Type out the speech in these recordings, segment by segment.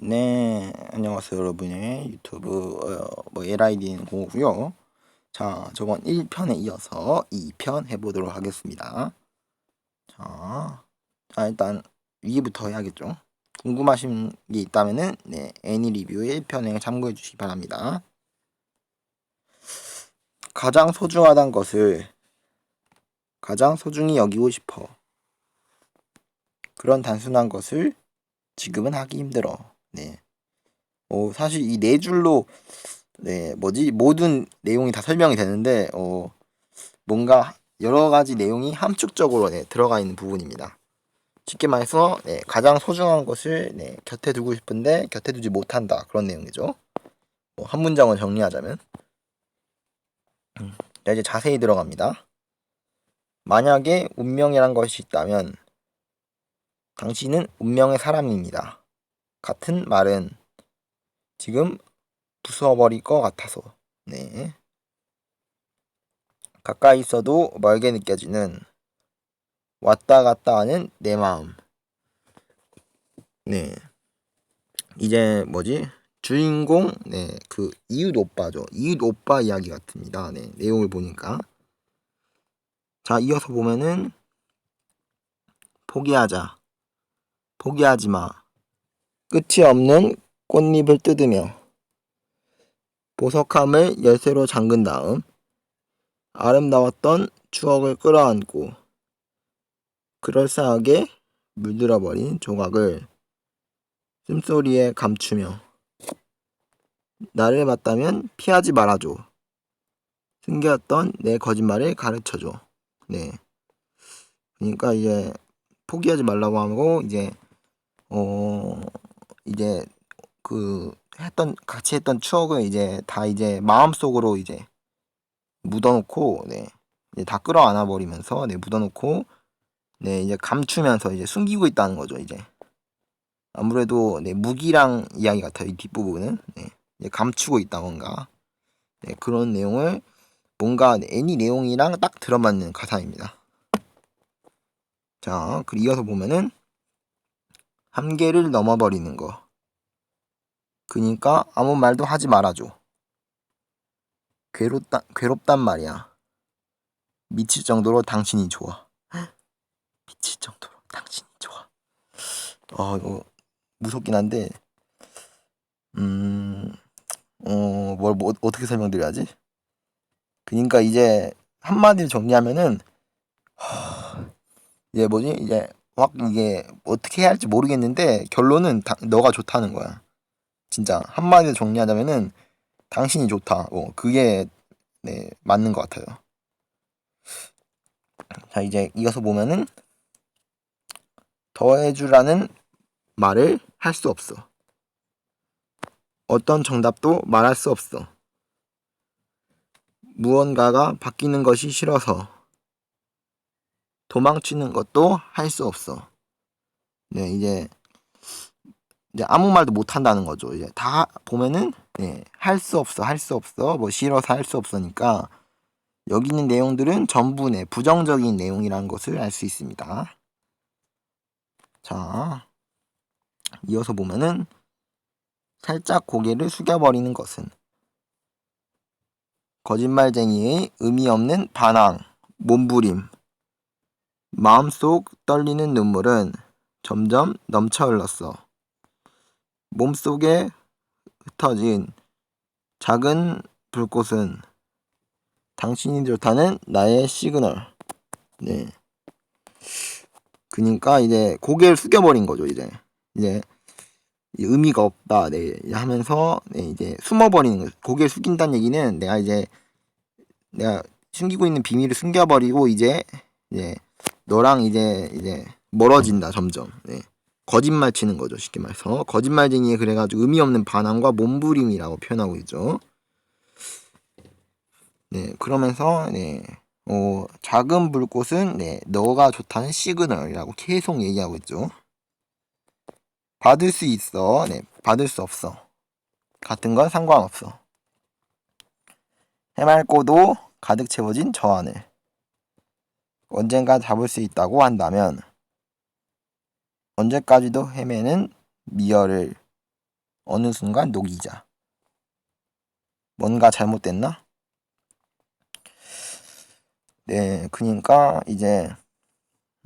네, 안녕하세요 여러분의 유튜브 어, 뭐 LID는 공고요. 자, 저번 1편에 이어서 2편 해보도록 하겠습니다. 자, 자 일단 위부터 해야겠죠. 궁금하신 게 있다면은 네, 애니 리뷰 1편에 참고해 주시기 바랍니다. 가장 소중하단 것을 가장 소중히 여기고 싶어. 그런 단순한 것을 지금은 하기 힘들어. 네. 어, 사실 이 네 줄로 네, 뭐지? 모든 내용이 다 설명이 되는데 어, 뭔가 여러 가지 내용이 함축적으로 네, 들어가 있는 부분입니다. 쉽게 말해서 네, 가장 소중한 것을 네, 곁에 두고 싶은데 곁에 두지 못한다 그런 내용이죠. 뭐, 한 문장을 정리하자면 음, 자, 이제 자세히 들어갑니다. 만약에 운명이란 것이 있다면 당신은 운명의 사람입니다. 같은 말은 지금 부숴버릴 것 같아서. 네. 가까이 있어도 멀게 느껴지는 왔다 갔다 하는 내 마음. 네. 이제 뭐지? 주인공 네그 이웃 오빠죠. 이웃 오빠 이야기 같습니다. 네 내용을 보니까. 자 이어서 보면은 포기하자. 포기하지 마 끝이 없는 꽃잎을 뜯으며 보석함을 열쇠로 잠근 다음 아름다웠던 추억을 끌어안고 그럴싸하게 물들어버린 조각을 숨소리에 감추며 나를 봤다면 피하지 말아줘. 숨겼던 내 거짓말을 가르쳐줘. 네. 그러니까 이제 포기하지 말라고 하고 이제 어 이제 그 했던 같이 했던 추억을 이제 다 이제 마음속으로 이제 묻어놓고 네. 이제 다 끌어안아 버리면서 네 묻어놓고 네 이제 감추면서 이제 숨기고 있다는 거죠 이제. 아무래도 네 무기랑 이야기 같아요 이 뒷부분은. 네 이제 감추고 있다 뭔가. 네 그런 내용을 뭔가 애니 내용이랑 딱 들어맞는 가사입니다. 자 그리고 이어서 보면은 한계를 넘어버리는 거. 그니까 아무 말도 하지 말아줘. 괴롭다, 괴롭단 말이야. 미칠 정도로 당신이 좋아. 미칠 정도로 당신이 좋아. 어, 이거 무섭긴 한데, 음, 어, 뭘, 뭐, 어떻게 설명드려야지? 그니까 이제 한마디로 정리하면은, 이제 뭐지? 이제 확 이게 어떻게 해야 할지 모르겠는데 결론은 다, 너가 좋다는 거야. 진짜 한마디로 정리하자면은 당신이 좋다. 뭐 그게 네 맞는 것 같아요. 자 이제 이어서 보면은 더해주라는 말을 할 수 없어. 어떤 정답도 말할 수 없어. 무언가가 바뀌는 것이 싫어서 도망치는 것도 할 수 없어. 네, 이제 이제 아무 말도 못 한다는 거죠. 이제 다 보면은 네, 할 수 없어, 할 수 없어, 뭐 싫어서 할 수 없으니까 여기 있는 내용들은 전부 네, 부정적인 내용이라는 것을 알 수 있습니다. 자, 이어서 보면은 살짝 고개를 숙여버리는 것은 거짓말쟁이의 의미 없는 반항, 몸부림, 마음속 떨리는 눈물은 점점 넘쳐 흘렀어. 몸속에 흩어진 작은 불꽃은 당신이 좋다는 나의 시그널. 네. 그니까 이제 고개를 숙여버린 거죠, 이제. 이제 의미가 없다, 네. 하면서, 네, 이제 숨어버리는 거죠. 고개를 숙인다는 얘기는 내가 이제, 내가 숨기고 있는 비밀을 숨겨버리고, 이제, 이제, 너랑 이제 이제 멀어진다 점점. 네. 거짓말 치는 거죠 쉽게 말해서 거짓말쟁이에 그래가지고 의미 없는 반항과 몸부림이라고 표현하고 있죠. 네 그러면서 네 어, 작은 불꽃은 네 너가 좋다는 시그널이라고 계속 얘기하고 있죠. 받을 수 있어. 네 받을 수 없어. 같은 건 상관없어. 해맑고도 가득 채워진 저 하늘. 언젠가 잡을 수 있다고 한다면 언제까지도 헤매는 미어를 어느 순간 녹이자. 뭔가 잘못됐나? 네, 그러니까 이제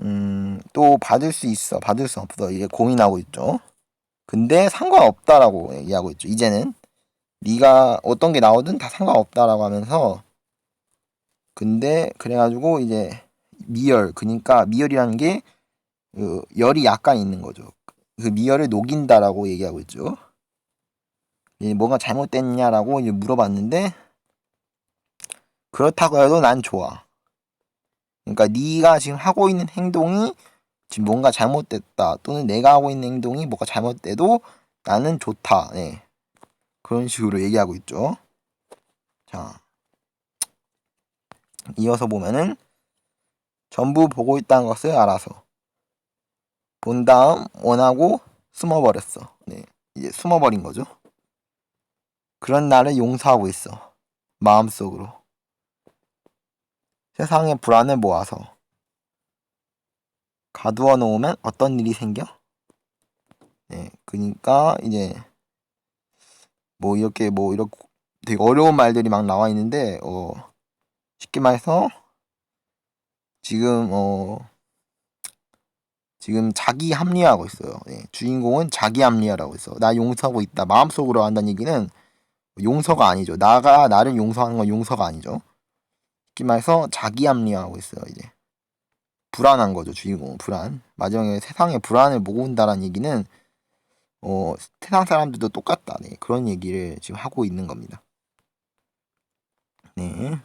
음, 또 받을 수 있어, 받을 수 없어 이게 고민하고 있죠. 근데 상관없다라고 얘기하고 있죠. 이제는 네가 어떤 게 나오든 다 상관없다라고 하면서 근데 그래가지고 이제 미열 그러니까 미열이라는 게 그 열이 약간 있는 거죠. 그 미열을 녹인다라고 얘기하고 있죠. 뭐가 잘못됐냐라고 물어봤는데 그렇다고 해도 난 좋아. 그러니까 네가 지금 하고 있는 행동이 지금 뭔가 잘못됐다 또는 내가 하고 있는 행동이 뭐가 잘못돼도 나는 좋다. 네. 그런 식으로 얘기하고 있죠. 자, 이어서 보면은 전부 보고 있다는 것을 알아서 본 다음 원하고 숨어버렸어. 네, 이제 숨어버린 거죠. 그런 나를 용서하고 있어. 마음속으로. 세상의 불안을 모아서 가두어 놓으면 어떤 일이 생겨? 네, 그니까 이제 뭐 이렇게 뭐 이렇게 되게 어려운 말들이 막 나와 있는데 어 쉽게 말해서 지금 어 지금 자기 합리화하고 있어요. 예, 주인공은 자기 합리화라고 있어. 나 용서하고 있다. 마음속으로 한다는 얘기는 용서가 아니죠. 나가 나를 용서하는 건 용서가 아니죠. 쉽게 말해서 자기 합리화하고 있어요. 이제 불안한 거죠. 주인공은 불안. 마지막에 세상에 불안을 모은다라는 얘기는 어, 세상 사람들도 똑같다. 네, 그런 얘기를 지금 하고 있는 겁니다. 네.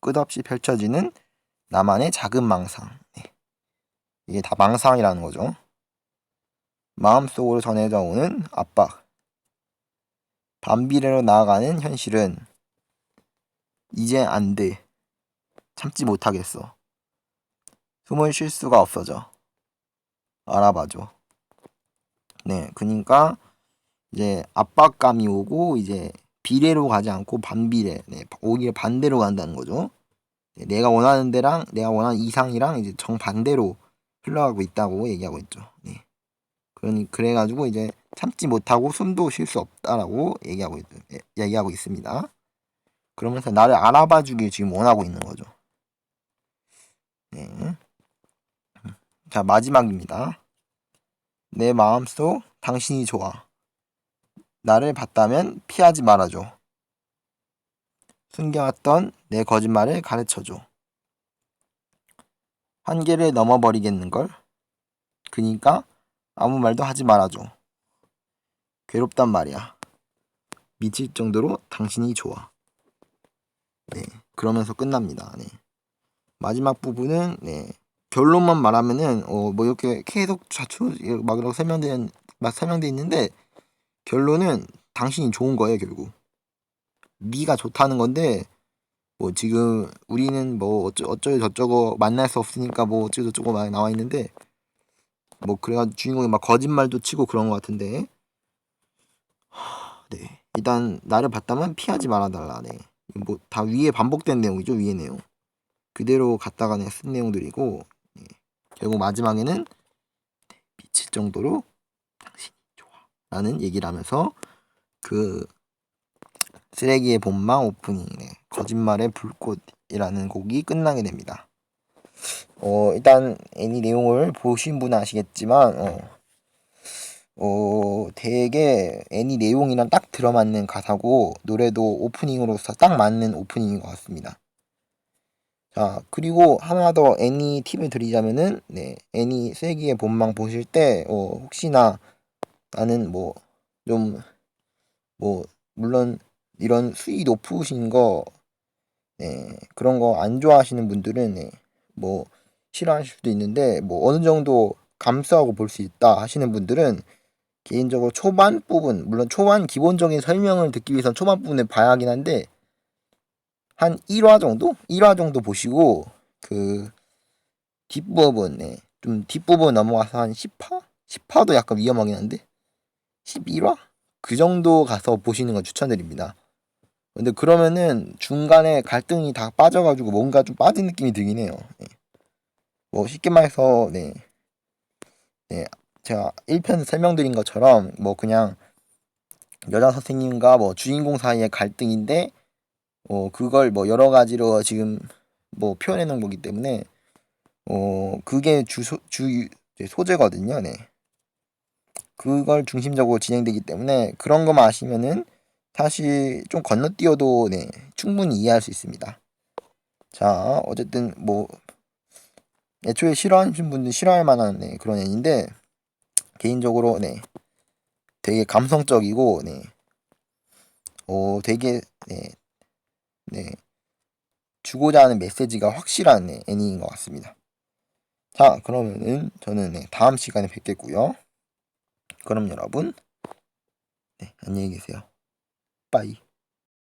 끝없이 펼쳐지는 나만의 작은 망상. 네. 이게 다 망상이라는 거죠. 마음속으로 전해져 오는 압박. 반비례로 나아가는 현실은 이제 안 돼. 참지 못하겠어. 숨을 쉴 수가 없어져. 알아봐줘. 네, 그러니까 이제 압박감이 오고 이제 비례로 가지 않고 반비례, 네, 오히려 반대로 간다는 거죠. 네, 내가 원하는 데랑 내가 원하는 이상이랑 이제 정반대로 흘러가고 있다고 얘기하고 있죠. 네. 그러니 그래가지고 이제 참지 못하고 숨도 쉴 수 없다라고 얘기하고 있, 예, 얘기하고 있습니다. 그러면서 나를 알아봐 주길 지금 원하고 있는 거죠. 네. 자 마지막입니다. 내 마음속 당신이 좋아. 나를 봤다면 피하지 말아줘. 숨겨왔던 내 거짓말을 가르쳐줘. 한계를 넘어버리겠는걸? 그니까 아무 말도 하지 말아줘. 괴롭단 말이야. 미칠 정도로 당신이 좋아. 네, 그러면서 끝납니다. 네. 마지막 부분은 네, 결론만 말하면은 어, 뭐 이렇게 계속 좌초 막 이렇게 설명된 막 설명돼 있는데 결론은 당신이 좋은 거예요 결국. 네가 좋다는 건데 뭐 지금 우리는 뭐 어쩌 어쩌고 저쩌고 만날 수 없으니까 뭐 어쩌고 저쩌고 막 나와 있는데 뭐 그래가 주인공이 막 거짓말도 치고 그런 것 같은데. 네. 일단 나를 봤다면 피하지 말아달라 네. 뭐 다 위에 반복된 내용이죠 위에 내용. 그대로 그냥 쓴 내용들이고 네. 결국 마지막에는 미칠 정도로 당신이 좋아. 라는 얘기를 하면서 그 쓰레기의 본망 오프닝 네. 거짓말의 불꽃이라는 곡이 끝나게 됩니다. 어, 일단 애니 내용을 보신 분은 아시겠지만 어, 어, 되게 애니 내용이랑 딱 들어맞는 가사고 노래도 오프닝으로서 딱 맞는 오프닝인 것 같습니다. 자 그리고 하나 더 애니 팁을 드리자면은 네 애니 쓰레기의 본망 보실 때 어, 혹시나 나는 뭐 좀뭐 물론 이런 수위 높으신 거 네, 그런 거 안 좋아하시는 분들은 네, 뭐 싫어하실 수도 있는데 뭐 어느 정도 감수하고 볼 수 있다 하시는 분들은 개인적으로 초반 부분 물론 초반 기본적인 설명을 듣기 위해선 초반 부분을 봐야 하긴 한데 한 1화 정도? 1화 정도 보시고 그 뒷부분 네, 좀 뒷부분 넘어가서 한 10화? 10화도 약간 위험하긴 한데 11화? 그 정도 가서 보시는 걸 추천드립니다. 근데 그러면은 중간에 갈등이 다 빠져가지고 뭔가 좀 빠진 느낌이 들긴 해요. 네. 뭐 쉽게 말해서 네. 네. 제가 1편 설명드린 것처럼 뭐 그냥 여자 선생님과 뭐 주인공 사이의 갈등인데 어 그걸 뭐 여러 가지로 지금 뭐 표현해 놓은 거기 때문에 어 그게 주소 주 소재거든요. 네. 그걸 중심적으로 진행되기 때문에 그런 것만 아시면은 사실 좀 건너뛰어도 네 충분히 이해할 수 있습니다. 자 어쨌든 뭐 애초에 싫어하시는 분들 싫어할 만한 네, 그런 애인데 개인적으로 네 되게 감성적이고 네. 어 되게 네. 네. 주고자 하는 메시지가 확실한 네, 애니인 것 같습니다. 자, 그러면은 저는 네, 다음 시간에 뵙겠고요. 그럼 여러분, 네, 안녕히 계세요. 빠이.